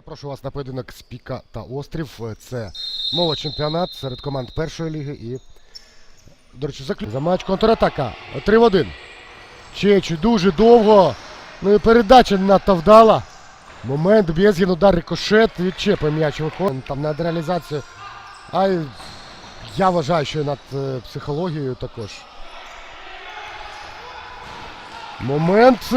Запрошую вас на поєдинок Спіка та Острів. Це мова чемпіонат серед команд першої ліги і, до речі, заклю... за матч контратака. 3 в 1. Чечі дуже довго. Ну і передача надто вдала. Момент, Безгін, удар рикошет, відчепи м'яч виходить. Там над реалізацією. А я вважаю, що і над е, психологією також. Момент.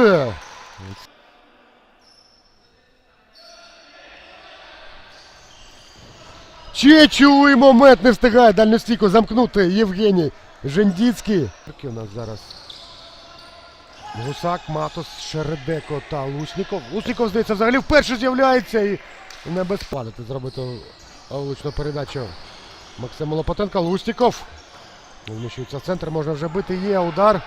Чечовий момент не встигає дальностійку замкнути Євгеній Жендіцький. Який у нас зараз? Гусак, Матос, Шередеко та Лусніков. Лусніков, здається, взагалі вперше з'являється і не без падати зробити влучну передачу Максиму Лопатенка. Лусніков. Вміщується в центр, можна вже бити. Є удар.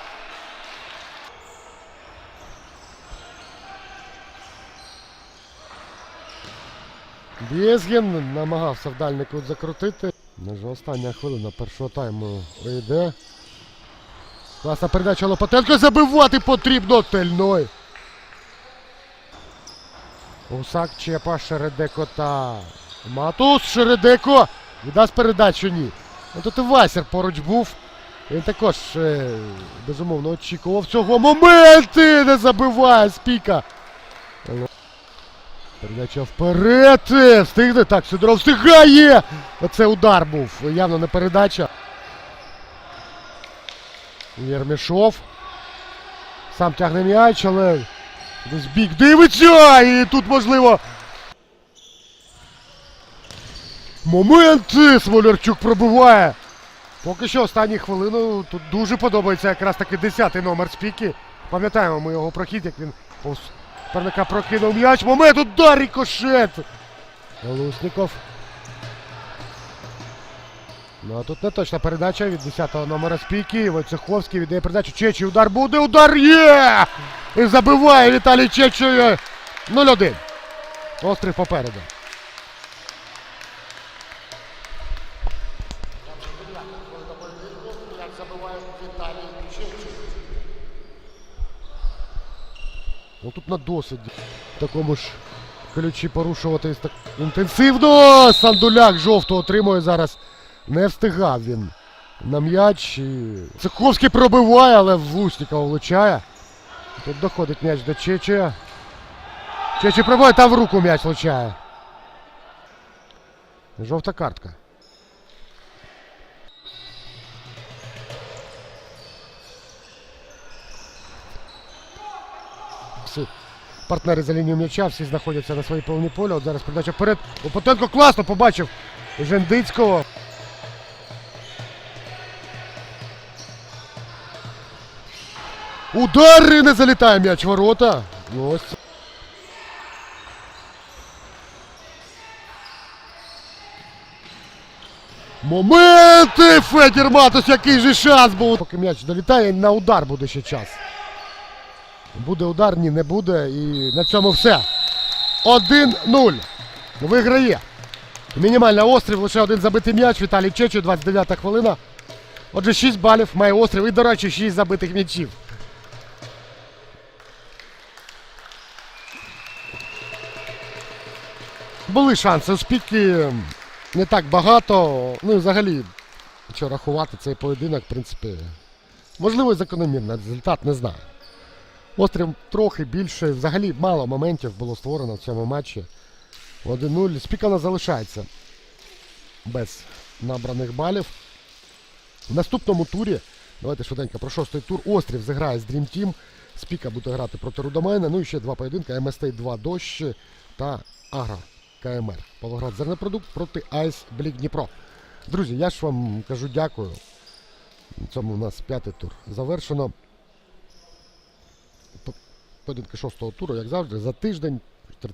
Безгін намагався в дальний кут закрутити. Вже остання хвилина першого тайму йде. Класна передача Лопатенко. Забивати потрібно Тельной. Гусак, Чепа, Шередеко та Матус Шередеко. Віддасть передачу ні. Ну тут і Васер поруч був. Він також е, безумовно очікував цього моменту. Не забиває Спіка. Передача вперед. Е, Встигне. Так, Сидоров встигає. Оце удар був. Явно не передача. Єрмішов. Сам тягне м'яч, але десь бік дивиться. І тут можливо. Момент! Смолярчук пробиває. Поки що останні хвилину тут дуже подобається якраз таки 10-й номер спіки. Пам'ятаємо ми його прохід, як він повз Перника прокинув м'яч. Момент удар рикошет. Лусніков. Ну а тут не точна передача від 10-го номера спіки. Войцеховський віддає передачу. Чечі удар буде. Удар є! І забиває Віталій Чечі. 0-1. Острів попереду. Ну тут на. В такому ж ключі порушувати так інтенсивно. Сандуляк жовту отримує зараз. Не встигав він на м'яч. І... Цеховський пробиває, але в Луснікова влучає. Тут доходить м'яч до Чечія. Чечі пробиває, там в руку м'яч влучає. Жовта картка. Всі партнери за лінією м'яча, всі знаходяться на своїй повній полі. От зараз передача вперед. Опотенко класно побачив Жендицького. Удар і не залітає м'яч ворота. Ось. Моменти! Федір Матус, який же шанс був. Поки м'яч долітає, на удар буде ще час. Буде удар, ні, не буде. І на цьому все. 1-0. Виграє. Мінімальна острів, лише один забитий м'яч. Віталій Чечу, 29-та хвилина. Отже, 6 балів має острів. І, до речі, 6 забитих м'ячів. Були шанси у спіки. Не так багато. Ну і взагалі, що рахувати цей поєдинок, в принципі, можливо, закономірний результат, не знаю. Острів трохи більше, взагалі мало моментів було створено в цьому матчі. 1-0. Спікана залишається без набраних балів. В наступному турі, давайте швиденько про шостий тур. Острів зіграє з Dream Team. Спіка буде грати проти Рудомайна. Ну і ще два поєдинки. МСТ 2 дощ та Агро КМР. Павлоград Зернопродукт проти Айс Блік Дніпро. Друзі, я ж вам кажу дякую. Цьому у нас п'ятий тур завершено. Поєдинки шостого туру, як завжди, за тиждень, 30